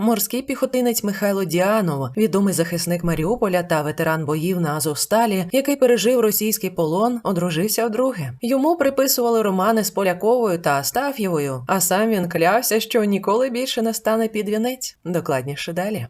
Морський піхотинець Михайло Діанов, відомий захисник Маріуполя та ветеран боїв на Азовсталі, який пережив російський полон, одружився вдруге. Йому приписували романи з Поляковою та Астаф'євою, а сам він клявся, що ніколи більше не стане під вінець. Докладніше далі.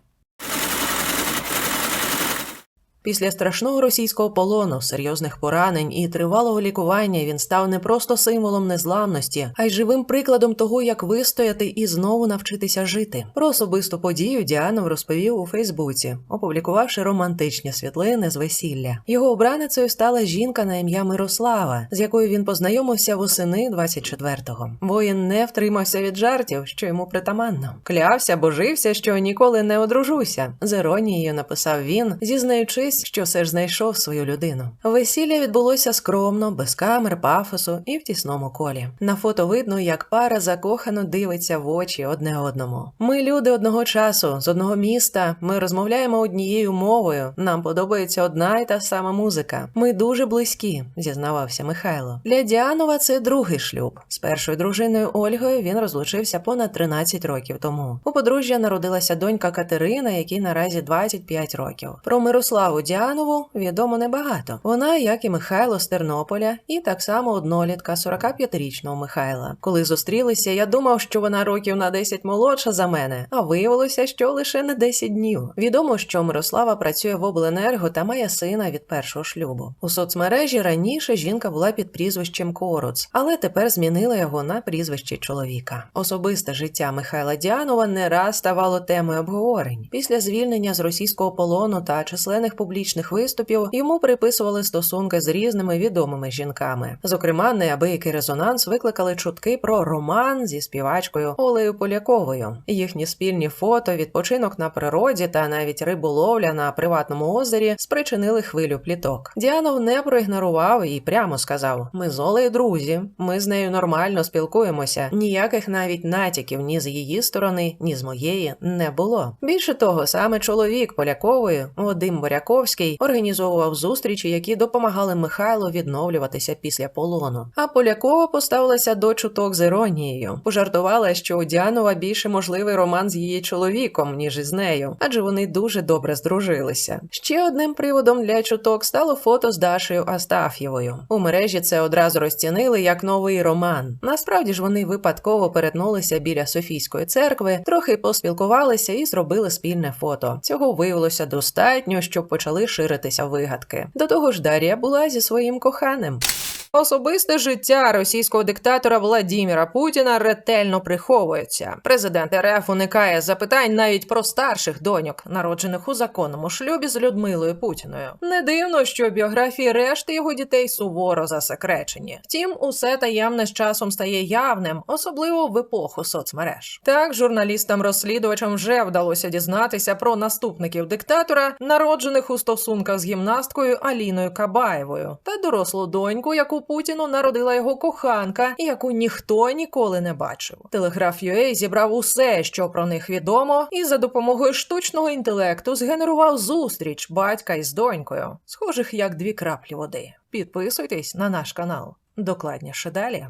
Після страшного російського полону, серйозних поранень і тривалого лікування він став не просто символом незламності, а й живим прикладом того, як вистояти і знову навчитися жити. Про особисту подію Діанов розповів у Фейсбуці, опублікувавши романтичні світлини з весілля. Його обраницею стала жінка на ім'я Мирослава, з якою він познайомився восени 24-го. Воїн не втримався від жартів, що йому притаманно. Клявся, божився, що ніколи не одружуся. З іронією написав він, зізнаючись, що все ж знайшов свою людину. Весілля відбулося скромно, без камер, пафосу і в тісному колі. На фото видно, як пара закохано дивиться в очі одне одному. Ми люди одного часу, з одного міста. Ми розмовляємо однією мовою. Нам подобається одна й та сама музика. Ми дуже близькі, зізнавався Михайло. Для Діанова це другий шлюб. З першою дружиною Ольгою він розлучився понад 13 років тому. У подружжя народилася донька Катерина, якій наразі 25 років. Про Мирославу Діанову відомо небагато. Вона, як і Михайло з Тернополя, і так само однолітка 45-річного Михайла. Коли зустрілися, я думав, що вона років на 10 молодша за мене, а виявилося, що лише на 10 днів. Відомо, що Мирослава працює в обленерго та має сина від першого шлюбу. У соцмережі раніше жінка була під прізвищем Коруц, але тепер змінила його на прізвище чоловіка. Особисте життя Михайла Діанова не раз ставало темою обговорень. Після звільнення з російського полону та численних публічних виступів йому приписували стосунки з різними відомими жінками. Зокрема, неабиякий резонанс викликали чутки про роман зі співачкою Олею Поляковою. Їхні спільні фото, відпочинок на природі та навіть риболовля на приватному озері спричинили хвилю пліток. Діанов не проігнорував і прямо сказав: Ми з Олею друзі, ми з нею нормально спілкуємося. Ніяких навіть натяків ні з її сторони, ні з моєї не було. Більше того, саме чоловік Полякової, Вадим Боряковський, організовував зустрічі, які допомагали Михайлу відновлюватися після полону. А Полякова поставилася до чуток з іронією. Пожартувала, що у Діанова більше можливий роман з її чоловіком, ніж із нею, адже вони дуже добре здружилися. Ще одним приводом для чуток стало фото з Дашею Астаф'євою. У мережі це одразу розцінили як новий роман. Насправді ж вони випадково перетнулися біля Софійської церкви, трохи поспілкувалися і зробили спільне фото. Цього виявилося достатньо, щоб почали ширитися вигадки. До того ж, Дар'я була зі своїм коханим. Особисте життя російського диктатора Владіміра Путіна ретельно приховується. Президент РФ уникає запитань навіть про старших доньок, народжених у законному шлюбі з Людмилою Путіною. Не дивно, що біографії решти його дітей суворо засекречені. Втім, усе таємне з часом стає явним, особливо в епоху соцмереж. Так, журналістам-розслідувачам вже вдалося дізнатися про наступників диктатора, народжених у стосунках з гімнасткою Аліною Кабаєвою, та дорослу доньку, яку Путіну народила його коханка, яку ніхто ніколи не бачив. Телеграф UA зібрав усе, що про них відомо, і за допомогою штучного інтелекту згенерував зустріч батька із донькою, схожих як дві краплі води. Підписуйтесь на наш канал. Докладніше далі.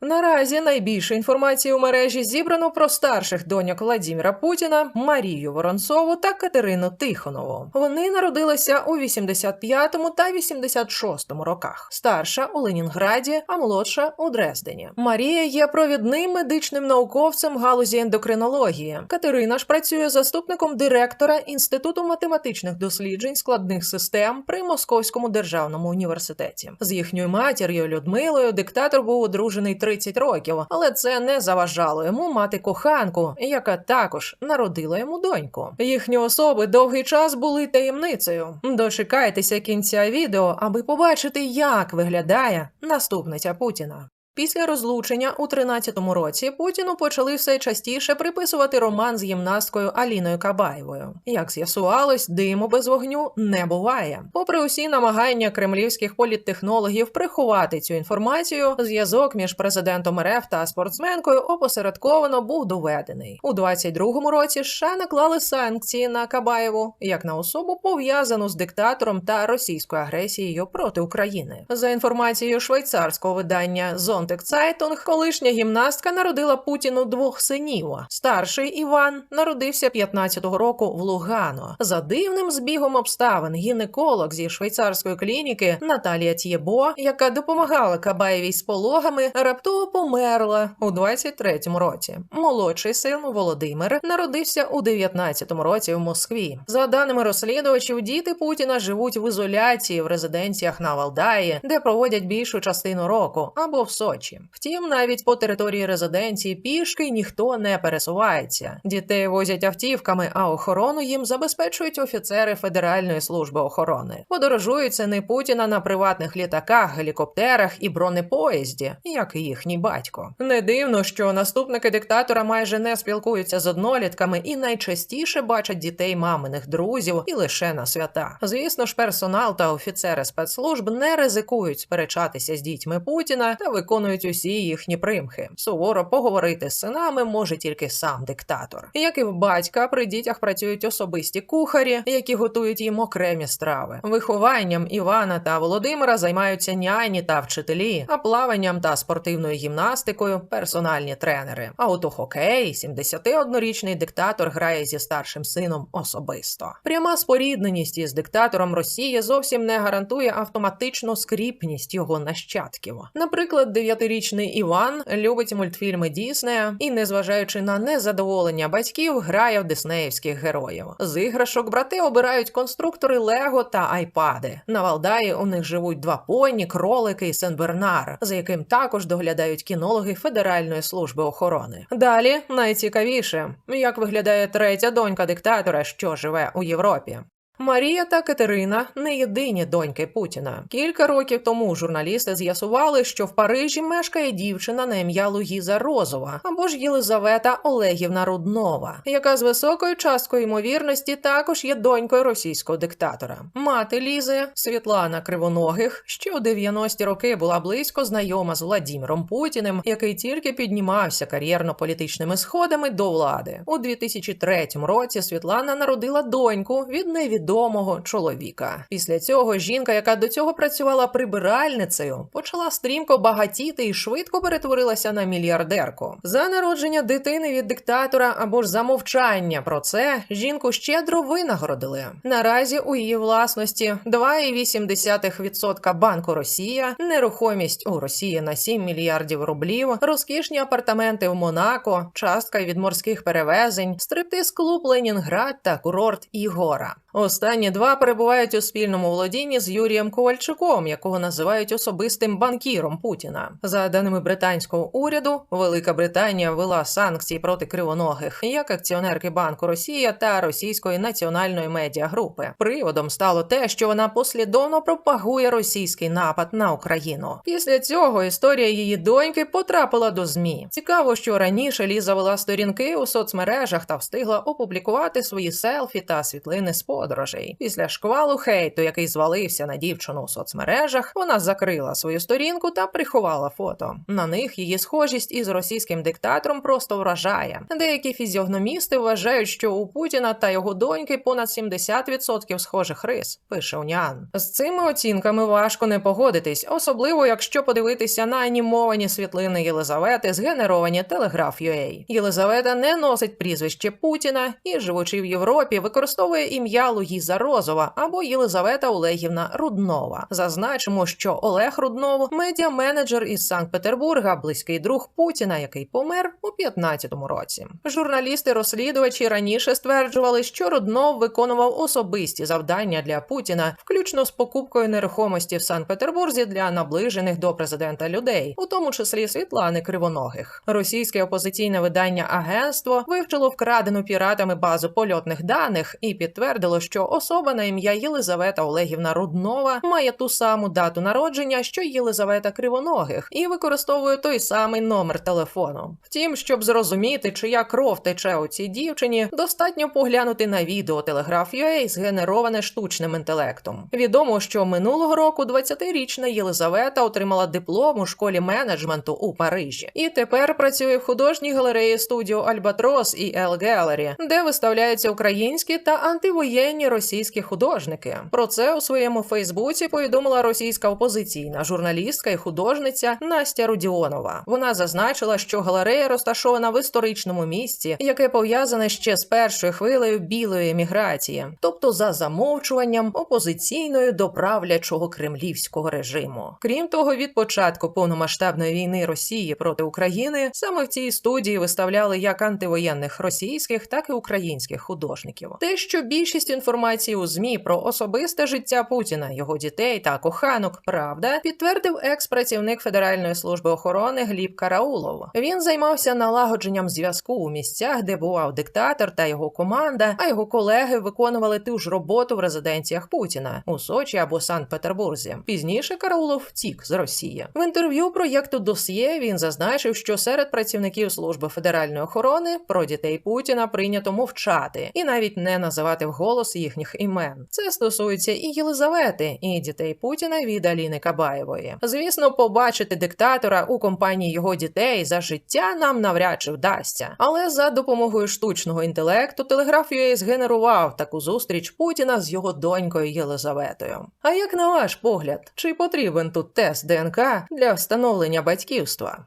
Наразі найбільше інформації у мережі зібрано про старших доньок Владіміра Путіна, Марію Воронцову та Катерину Тихонову. Вони народилися у 85-му та 86-му роках. Старша у Ленінграді, а молодша у Дрездені. Марія є провідним медичним науковцем галузі ендокринології. Катерина ж працює заступником директора Інституту математичних досліджень складних систем при Московському державному університеті. З їхньою матір'ю Людмилою диктатор був одружений 30 років, але це не заважало йому мати коханку, яка також народила йому доньку. Їхні особи довгий час були таємницею. Дочекайтеся кінця відео, аби побачити, як виглядає наступниця Путіна. Після розлучення у 13-му році Путіну почали все частіше приписувати роман з гімнасткою Аліною Кабаєвою. Як з'ясувалось, диму без вогню не буває. Попри усі намагання кремлівських політтехнологів приховати цю інформацію, зв'язок між президентом РФ та спортсменкою опосередковано був доведений. У 22-му році США наклали санкції на Кабаєву як на особу пов'язану з диктатором та російською агресією проти України. За інформацією швейцарського видання Зон Зонтекцайтунг, колишня гімнастка народила Путіну двох синів. Старший Іван народився 15-го року в Лугано. За дивним збігом обставин гінеколог зі швейцарської клініки Наталія Т'єбо, яка допомагала Кабаєвій з пологами, раптово померла у 23-му році. Молодший син Володимир народився у 19-му році в Москві. За даними розслідувачів, діти Путіна живуть в ізоляції в резиденціях на Валдаї, де проводять більшу частину року, або в Сочі. Втім, навіть по території резиденції пішки ніхто не пересувається. Дітей возять автівками, а охорону їм забезпечують офіцери Федеральної служби охорони. Подорожують сини Путіна на приватних літаках, гелікоптерах і бронепоїзді, як і їхній батько. Не дивно, що наступники диктатора майже не спілкуються з однолітками і найчастіше бачать дітей маминих друзів і лише на свята. Звісно ж, персонал та офіцери спецслужб не ризикують сперечатися з дітьми Путіна та виконують усі їхні примхи. Суворо поговорити з синами може тільки сам диктатор. Як і в батька, при дітях працюють особисті кухарі, які готують їм окремі страви. Вихованням Івана та Володимира займаються няні та вчителі, а плаванням та спортивною гімнастикою персональні тренери. А у хокей 71-річний диктатор грає зі старшим сином особисто. Пряма спорідненість із диктатором Росії зовсім не гарантує автоматичну скріпність його нащадків. Наприклад, дев'ятирічний Іван любить мультфільми Діснея і, незважаючи на незадоволення батьків, грає в диснеївських героїв. З іграшок брати обирають конструктори Лего та айпади. На Валдаї у них живуть два поні, кролики і Сен-Бернар, за яким також доглядають кінологи Федеральної служби охорони. Далі найцікавіше, як виглядає третя донька диктатора, що живе у Європі. Марія та Катерина не єдині доньки Путіна. Кілька років тому журналісти з'ясували, що в Парижі мешкає дівчина на ім'я Луїза Розова або ж Єлизавета Олегівна Руднова, яка з високою часткою ймовірності також є донькою російського диктатора. Мати Лізи Світлана Кривоногих ще у 90-ті роки була близько знайома з Владіміром Путіним, який тільки піднімався кар'єрно-політичними сходами до влади. У 2003 році Світлана народила доньку від невідомого відомого чоловіка. Після цього жінка, яка до цього працювала прибиральницею, почала стрімко багатіти і швидко перетворилася на мільярдерку. За народження дитини від диктатора або ж за мовчання про це жінку щедро винагородили. Наразі у її власності 2,8% банку Росія, нерухомість у Росії на 7 мільярдів рублів, розкішні апартаменти в Монако, частка від морських перевезень, стриптиз клуб Ленінград та курорт Ігора. Останні два перебувають у спільному володінні з Юрієм Ковальчуком, якого називають особистим банкіром Путіна. За даними британського уряду, Велика Британія ввела санкції проти кривоногих, як акціонерки Банку Росія та Російської національної медіагрупи. Приводом стало те, що вона послідовно пропагує російський напад на Україну. Після цього історія її доньки потрапила до змі. Цікаво, що раніше Ліза вела сторінки у соцмережах та встигла опублікувати свої селфі та світлини з подорожей. Після шквалу хейту, який звалився на дівчину у соцмережах, вона закрила свою сторінку та приховала фото. На них її схожість із російським диктатором просто вражає. Деякі фізіогномісти вважають, що у Путіна та його доньки понад 70% схожих рис. Пише Уніан. З цими оцінками важко не погодитись, особливо якщо подивитися на анімовані світлини Єлизавети, згенеровані Telegraph.ua. Єлизавета не носить прізвище Путіна і, живучи в Європі, використовує ім'я Луїза Розова або Єлизавета Олегівна Руднова. Зазначимо, що Олег Руднов медіа-менеджер із Санкт-Петербурга, близький друг Путіна, який помер у 15-му році. Журналісти-розслідувачі раніше стверджували, що Руднов виконував особисті завдання для Путіна, включно з покупкою нерухомості в Санкт-Петербурзі для наближених до президента людей, у тому числі Світлани Кривоногих. Російське опозиційне видання Агентство вивчило вкрадену піратами базу польотних даних і підтвердило, що особа на ім'я Єлизавета Олегівна Руднова має ту саму дату народження, що Єлизавета Кривоногих, і використовує той самий номер телефону. Втім, щоб зрозуміти, чия кров тече у цій дівчині, достатньо поглянути на відео Telegraph.ua, згенероване штучним інтелектом. Відомо, що минулого року 20-річна Єлизавета отримала диплом у школі менеджменту у Парижі, і тепер працює в художній галереї студіо Альбатрос і Ел Гелері, де виставляються українські та антивоєнні російські художники. Про це у своєму Фейсбуці повідомила російська опозиційна журналістка і художниця Настя Рудіонова. Вона зазначила, що галерея розташована в історичному місці, яке пов'язане ще з першою хвилею білої еміграції, тобто за замовчуванням опозиційної до правлячого кремлівського режиму. Крім того, від початку повномасштабної війни Росії проти України саме в цій студії виставляли як антивоєнних російських, так і українських художників. Те, що більшість інформації у змі про особисте життя Путіна, його дітей та коханок, правда, підтвердив екс-працівник Федеральної служби охорони Гліб Караулов. Він займався налагодженням зв'язку у місцях, де бував диктатор та його команда, а його колеги виконували ту ж роботу в резиденціях Путіна у Сочі або Санкт-Петербурзі. Пізніше Караулов втік з Росії. В інтерв'ю проєкту Досьє він зазначив, що серед працівників служби федеральної охорони про дітей Путіна прийнято мовчати і навіть не називати вголос їхніх імен. Це стосується і Єлизавети, і дітей Путіна від Аліни Кабаєвої. Звісно, побачити диктатора у компанії його дітей за життя нам навряд чи вдасться, але за допомогою штучного інтелекту телеграф UA згенерував таку зустріч Путіна з його донькою Єлизаветою. А як на ваш погляд, чи потрібен тут тест ДНК для встановлення батьківства?